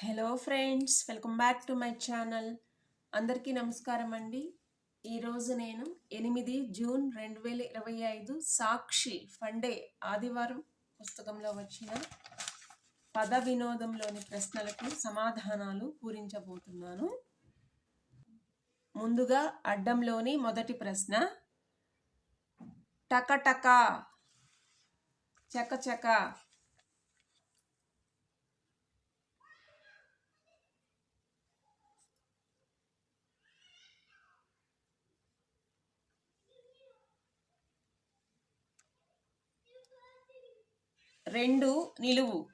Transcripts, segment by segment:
Hello friends welcome back to my channel. అందరికీ నమస్కారం అండి. ఈరోజు నేను ఎనిమిది జూన్ రెండు వేల ఇరవై ఐదు సాక్షి ఫండే ఆదివారం పుస్తకంలో వచ్చిన పద వినోదంలోని ప్రశ్నలకు సమాధానాలు పూరించబోతున్నాను. ముందుగా అడ్డంలోని మొదటి ప్రశ్న టకటక చకచక రెండు నిలువు.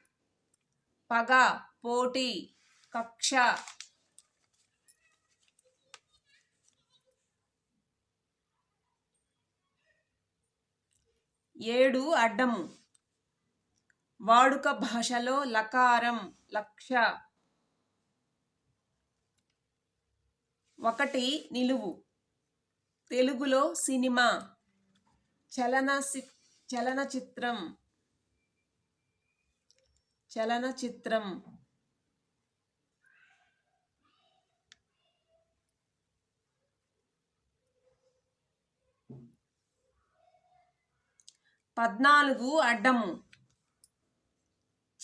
పగ పోటీ కక్ష. ఏడు అడ్డము. వాడుక భాషలో లకారం లక్ష. ఒకటి నిలువు. తెలుగులో సినిమా. చలన చలనచిత్రం. చలనచిత్రం. పద్నాలుగు అడ్డము.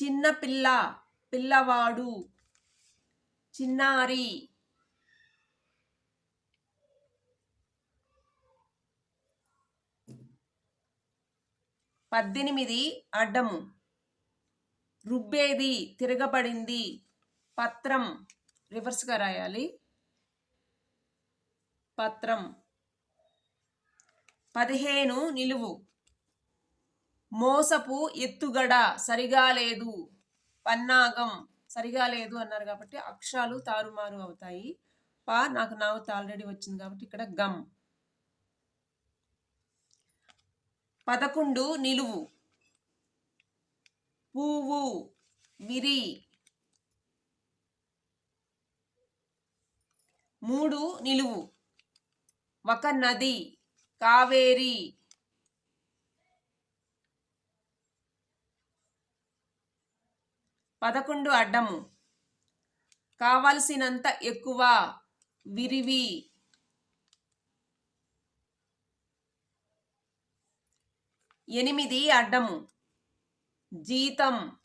చిన్న పిల్ల పిల్లవాడు. చిన్నారి. పద్దెనిమిది అడ్డము. రుబ్బేది తిరగబడింది. పత్రం రివర్స్గా రాయాలి. పత్రం. పదిహేను నిలువు. మోసపు ఎత్తుగడ సరిగా లేదు. పన్నాగం సరిగా లేదు అన్నారు కాబట్టి అక్షరాలు తారుమారు అవుతాయి. పా నాకు నావత్ ఆల్రెడీ వచ్చింది కాబట్టి ఇక్కడ గమ్. పదకొండు నిలువు. పువ్వు విరి మూడు నిలువు. ఒక నది కావేరి. పదకొండు అడ్డము. కావలసినంత ఎక్కువ విరివి. ఎనిమిది అడ్డము. జీతం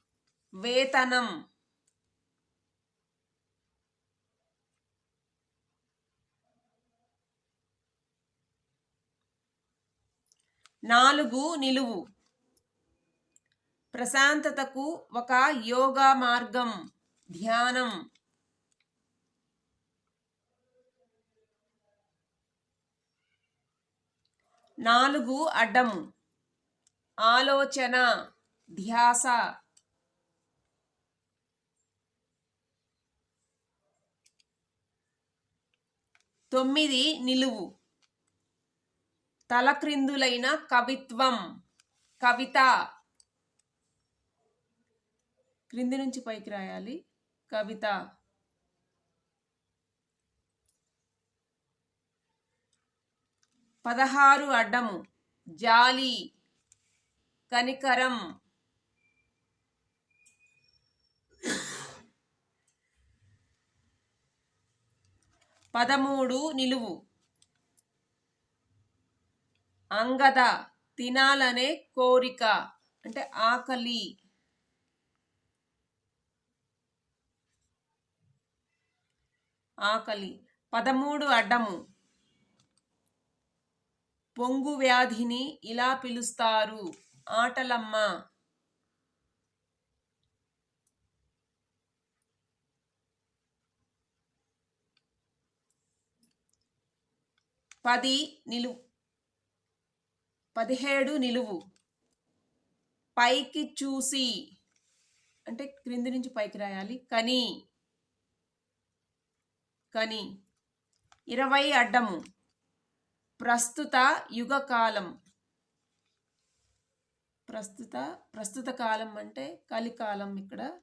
వేతనం నాలుగు నిలువు. ప్రశాంతతకు ఒక యోగా మార్గం ధ్యానం. నాలుగు అడ్డము. ఆలోచన. ధ్యాస. తొమ్మిది నిలువు. తలక్రిందులైన కవిత్వం కవిత. క్రింది నుంచి పైకి రాయాలి. కవిత. పదహారు అడ్డము. జాలి కనికరం. పదమూడు నిలువు. అంగద తినాలనే కోరిక. అంటే ఆకలి. ఆకలి. పదమూడు అడ్డము. పొంగు వ్యాధిని ఇలా పిలుస్తారు. ఆటలమ్మ. పది నిలువు. పదిహేడు నిలువు. పైకి చూసి. అంటే క్రింది నుంచి పైకి రాయాలి. కని. కని. ఇరవై అడ్డము. ప్రస్తుత యుగకాలం ప్రస్తుత ప్రస్తుత కాలం అంటే కలికాలం ఇక్కడ.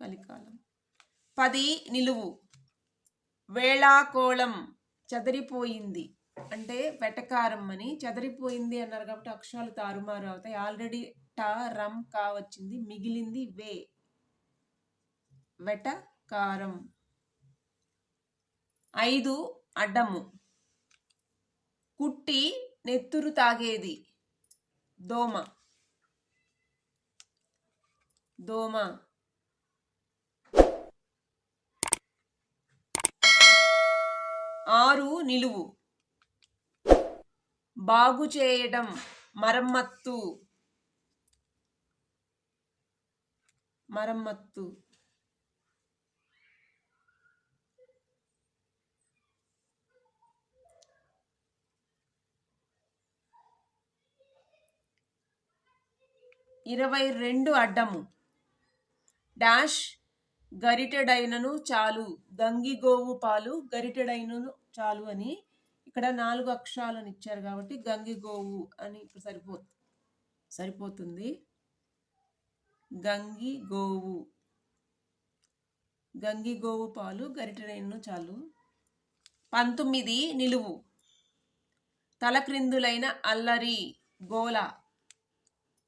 కలికాలం. పది నిలువు. వేళాకోళం చెదిరిపోయింది. అంటే వెటకారం అని. చెదిరిపోయింది అన్నారు కాబట్టి అక్షరాలు తారుమారు అవుతాయి. ఆల్రెడీ ట రం కా వచ్చింది. మిగిలింది వే. వెటకారం. ఐదు అడ్డము. కుట్టి నెత్తురు తాగేది. దోమ. దోమ. ఆరు నిలువు. బాగు చేయడం మరమ్మత్తు. మరమ్మత్తు. ఇరవై రెండు అడ్డము. డాష్ గరిటెడైనను చాలు. గంగిగోవు పాలు గరిటెడైనను చాలు అని ఇక్కడ నాలుగు అక్షరాలను ఇచ్చారు కాబట్టి గంగిగోవు అని ఇప్పుడు సరిపో సరిపోతుంది. గంగి గోవు. గంగి గోవు పాలు గరిటెడైనను చాలు. పంతొమ్మిది నిలువు. తలక్రిందులైన అల్లరి గోల.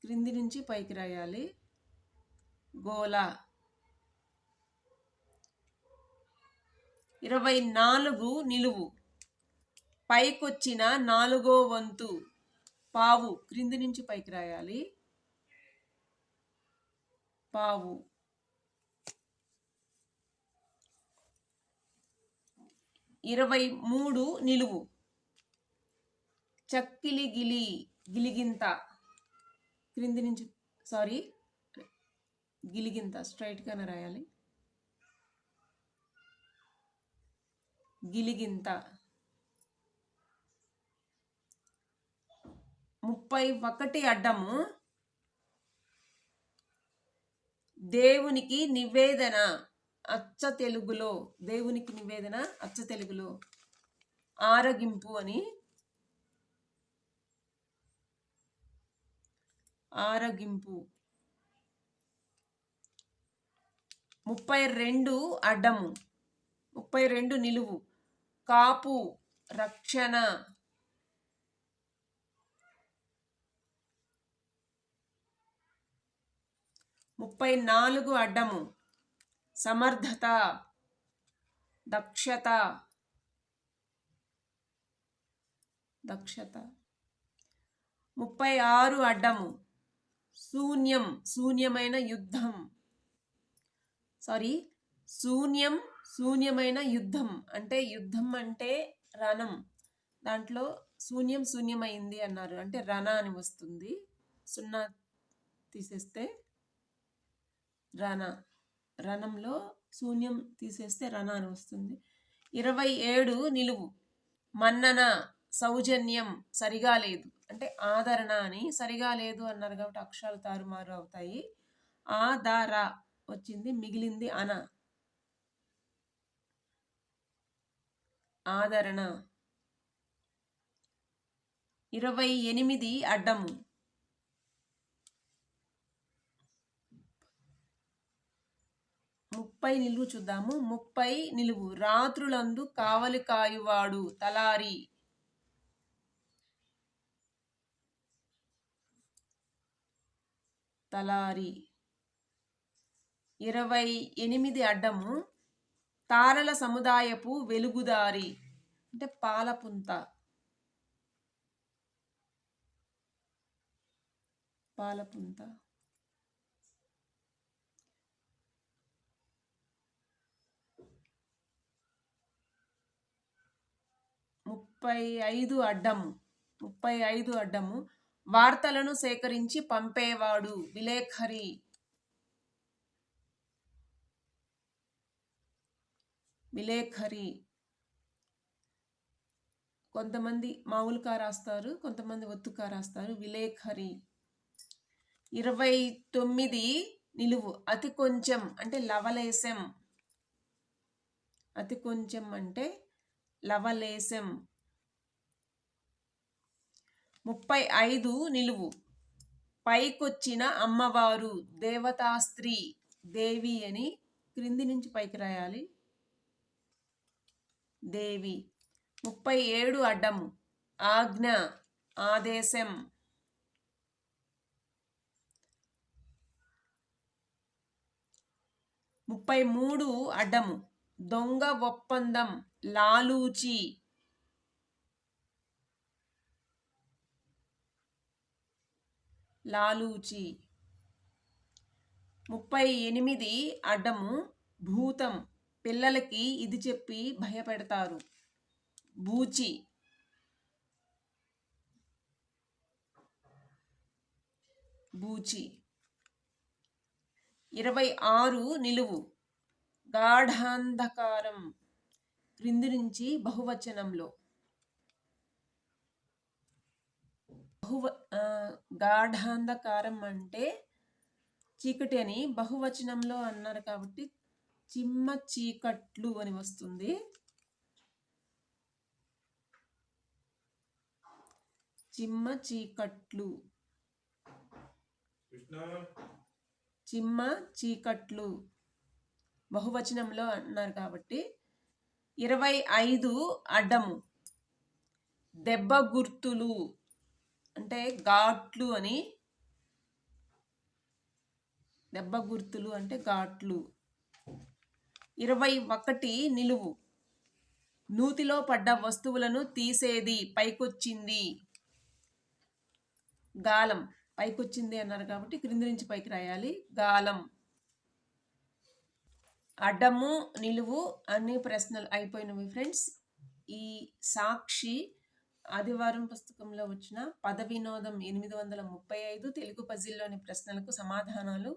క్రింది నుంచి పైకి రాయాలి. గోల. ఇరవై నాలుగు నిలువు. పైకొచ్చిన నాలుగో వంతు పావు. క్రింది నుంచి పైకి రాయాలి. పావు. ఇరవై మూడు నిలువు. చక్కిలి గిలి గిలిగింత. క్రింది నుంచి సారీ గిలిగింత. స్ట్రైట్గానే రాయాలి. గిలిగింత. ముప్పై ఒకటి అడ్డము. దేవునికి నివేదన. అచ్చ తెలుగులో దేవునికి నివేదన అచ్చ తెలుగులో. ఆరగింపు అని. ఆరగింపు. ముప్పై రెండు అడ్డము. ముప్పై రెండు నిలువు. కాపు రక్షణ. ముప్పై నాలుగు అడ్డము. సమర్థత దక్షత. దక్షత. ముప్పై ఆరు అడ్డము. శూన్యం శూన్యమైన యుద్ధం. సారీ శూన్యం శూన్యమైన యుద్ధం. అంటే యుద్ధం అంటే రణం. దాంట్లో శూన్యం శూన్యమైంది అన్నారు. అంటే రణ అని వస్తుంది. సున్నా తీసేస్తే రణ. రణంలో శూన్యం తీసేస్తే రణ అని వస్తుంది. ఇరవై ఏడు నిలువు. మన్నన సౌజన్యం సరిగా లేదు. అంటే ఆదరణ అని సరిగా లేదు అన్నారు కాబట్టి అక్షరాలు తారుమారు అవుతాయి. ఆధార వచ్చింది మిగిలింది అన. ఆదరణ. ఇరవై ఎనిమిది అడ్డము. ముప్పై నిలువు చూద్దాము. ముప్పై నిలువు. రాత్రులందు కావలి కాయువాడు తలారి. తలారి. ఇరవై ఎనిమిది అడ్డము. తారల సముదాయపు వెలుగుదారి అంటే పాలపుంత. పాలపుంత. ముప్పై ఐదు అడ్డము. ముప్పై ఐదు అడ్డము. వార్తలను సేకరించి పంపేవాడు విలేఖరి. విలేఖరి కొంతమంది మామూలుగా రాస్తారు కొంతమంది ఒత్తుగా రాస్తారు. విలేఖరి. ఇరవై తొమ్మిది నిలువు. అతి కొంచెం అంటే లవలేశం. అతి కొంచెం అంటే లవలేశం. ముప్పై ఐదు నిలువు. పైకొచ్చిన అమ్మవారు దేవతాస్త్రీ దేవి అని క్రింది నుంచి పైకి రాయాలి. దేవి. ముప్పై ఏడు అడ్డం. ఆజ్ఞ ఆదేశం. ముప్పై మూడు అడ్డము దొంగ ఒప్పందం లాలూచి. లాలూచి. ముప్పై ఎనిమిది అడ్డము భూతం. పిల్లలకి ఇది చెప్పి భయపెడతారు. బూచి. బూచి. ఇరవై ఆరు నిలువు. గాఢాంధకారం క్రింది నుంచి బహువచనంలో. బహువ గాఢాంధకారం అంటే చీకటి అని బహువచనంలో అన్నారు కాబట్టి చిమ్మ చీకట్లు అని వస్తుంది. చిమ్మ చీకట్లు. చిమ్మ చీకట్లు. బహువచనంలో అన్నారు కాబట్టి ఇరవై ఐదు అడ్డము. దెబ్బ గుర్తులు అంటే ఘాట్లు అని. దెబ్బ గుర్తులు అంటే ఘాట్లు. ఇరవై ఒకటి నిలువు. నూతిలో పడ్డ వస్తువులను తీసేది పైకొచ్చింది. గాలం. పైకొచ్చింది అన్నారు కాబట్టి క్రింది నుంచి పైకి రాయాలి. గాలం. అడ్డము నిలువు అన్ని ప్రశ్నలు అయిపోయినవి ఫ్రెండ్స్. ఈ సాక్షి ఆదివారం పుస్తకంలో వచ్చిన పద వినోదం ఎనిమిది వందల ముప్పై ఐదు తెలుగు పజిల్లోని ప్రశ్నలకు సమాధానాలు